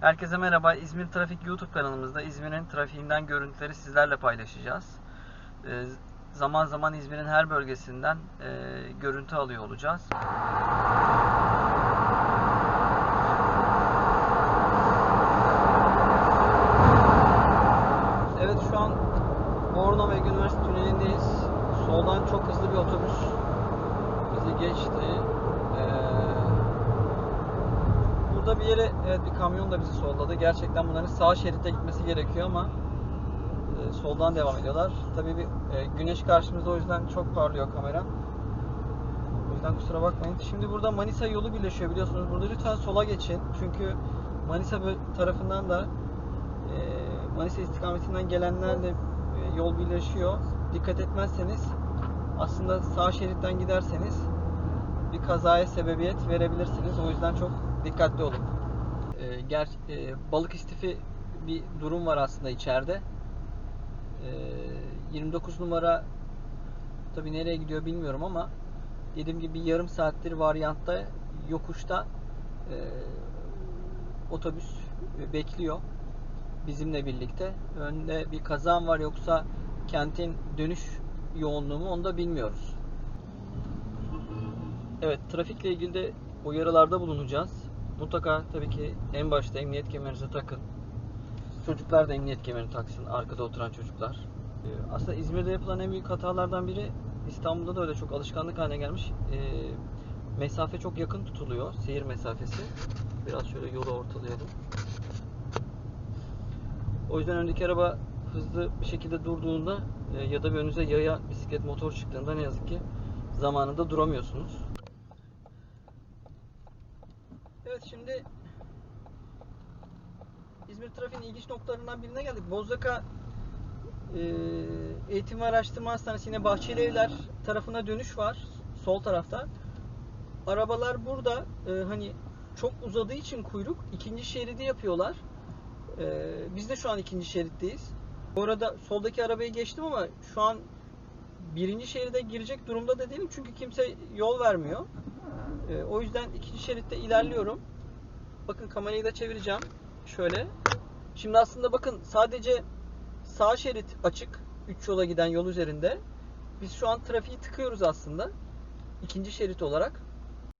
Herkese merhaba. İzmir Trafik YouTube kanalımızda İzmir'in trafiğinden görüntüleri sizlerle paylaşacağız. Ee, zaman zaman İzmir'in her bölgesinden e, görüntü alıyor olacağız. Evet şu an Bornova Üniversite Tüneli'ndeyiz. Soldan çok hızlı bir otobüs bizi geçti. Burada bir yere evet bir kamyon da bizi solladı. Gerçekten bunların sağ şeritte gitmesi gerekiyor ama e, soldan devam ediyorlar. Tabii bir e, güneş karşımızda o yüzden çok parlıyor kamera. O yüzden kusura bakmayın. Şimdi burada Manisa yolu birleşiyor biliyorsunuz. Burada lütfen sola geçin. Çünkü Manisa tarafından da e, Manisa istikametinden gelenlerle e, yol birleşiyor. Dikkat etmezseniz aslında sağ şeritten giderseniz bir kazaya sebebiyet verebilirsiniz. O yüzden çok dikkatli olun. E, ger e, balık istifi bir durum var aslında içeride. E, 29 numara tabi nereye gidiyor bilmiyorum ama dediğim gibi yarım saattir varyantta yokuşta e, otobüs bekliyor bizimle birlikte. Önde bir kazan var yoksa kentin dönüş yoğunluğu mu onu da bilmiyoruz. Evet trafikle ilgili de uyarılarda bulunacağız. Mutlaka tabii ki en başta emniyet kemerinizi takın. Çocuklar da emniyet kemerini taksın. Arkada oturan çocuklar. Ee, Aslında İzmir'de yapılan en büyük hatalardan biri İstanbul'da da öyle çok alışkanlık haline gelmiş. Ee, mesafe çok yakın tutuluyor. Seyir mesafesi. Biraz şöyle yolu ortalayalım. O yüzden öndeki araba hızlı bir şekilde durduğunda e, ya da bir önünüze yaya, bisiklet, motor çıktığında ne yazık ki zamanında duramıyorsunuz. Evet şimdi İzmir trafiğinin ilginç noktalarından birine geldik. Bozdaka e, Eğitim ve Araştırma Hastanesi yine Bahçeli Evler tarafına dönüş var. Sol tarafta. Arabalar burada e, hani çok uzadığı için kuyruk ikinci şeridi yapıyorlar. Ee, biz de şu an ikinci şeritteyiz. Bu arada soldaki arabayı geçtim ama şu an birinci şeride girecek durumda da değilim çünkü kimse yol vermiyor. Ee, o yüzden ikinci şeritte ilerliyorum. Bakın kamerayı da çevireceğim. Şöyle. Şimdi aslında bakın sadece sağ şerit açık. 3 yola giden yol üzerinde. Biz şu an trafiği tıkıyoruz aslında. İkinci şerit olarak.